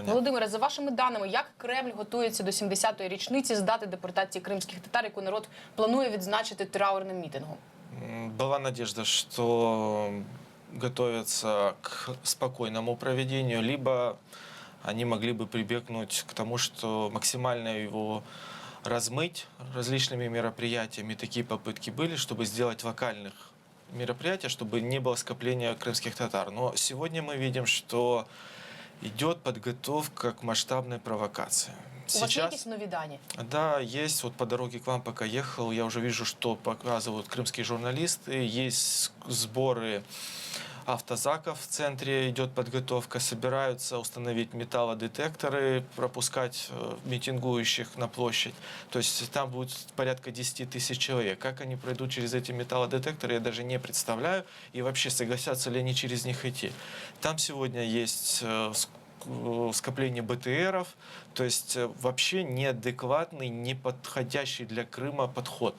Доброго дня. Володимире, за вашими даними, як Кремль готується до 70-ї річниці з дати депортації кримських татар, яку народ планує відзначити траурним мітингом? М, Была надежда, что готовятся к спокойному проведению, либо они могли бы прибегнуть к тому, что максимально его размыть различными мероприятиями. Такие попытки были, чтобы сделать вокальных мероприятия, чтобы не было скопления крымских татар. Но сегодня мы видим, что идет подготовка к масштабной провокации. У вас є якісь нові дані? Да, есть. Вот по дороге к вам пока ехал, я уже вижу, что показывают крымские журналисты. Есть сборы автозаков в центре, идет подготовка. Собираются установить металлодетекторы, пропускать э, митингующих на площадь. То есть там будет порядка 10 тысяч человек. Как они пройдут через эти металлодетекторы, я даже не представляю. И вообще согласятся ли они через них идти. Там сегодня есть э, ск- э, скопление БТРов, то есть э, вообще неадекватный, не подходящий для Крыма подход.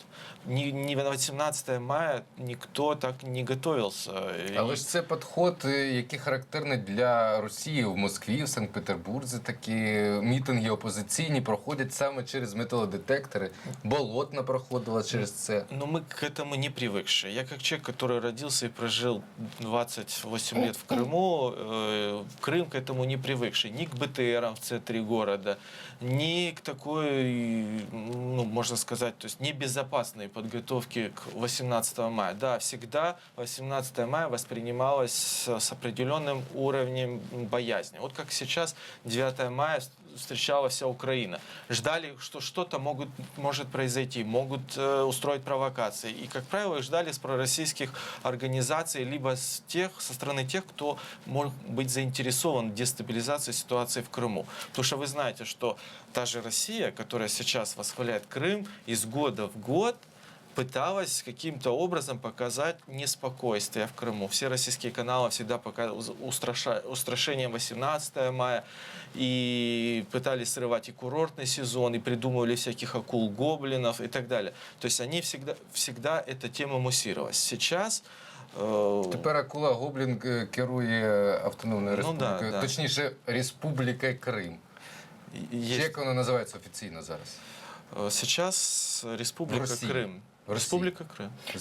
Ни, ни на 18 мая никто так не готовился. И- Але ж це підход, е, який характерний для Росії в Москві, в Санкт-Петербурзі. Такі мітинги опозиційні проходять саме через металодетектори. Болотна проходила через це. Но мы к этому не привыкшие. Я как человек, который родился и прожил 28 лет в Крыму, э, Крым к этому не привыкший. Ни к БТРам в центре города, ни к такой, ну, можно сказать, то есть небезопасной подготовке к 18 мая. Да, всегда 18 мая воспринималось с определенным уровнем боязни. Вот как сейчас 9 мая встречала вся Украина. Ждали, что что-то могут, может произойти, могут э, устроить провокации. И, как правило, их ждали с пророссийских организаций, либо с тех, со стороны тех, кто может быть заинтересован в дестабилизации ситуации в Крыму. Потому что вы знаете, что та же Россия, которая сейчас восхваляет Крым, из года в год пыталась каким-то образом показать неспокойствие в Крыму. Все российские каналы всегда показывали устраша- устрашение 18 мая и пытались срывать и курортный сезон, и придумывали всяких акул, гоблинов и так далее. То есть они всегда, всегда эта тема муссировалась. Сейчас э, Тепер Акула Гоблін е, керує автономною Ну, да, республікою, да. точніше, Республіка Крим. есть, Як вона називається офіційно зараз? э, сейчас Республика России. Крым. В России. Республика Крым.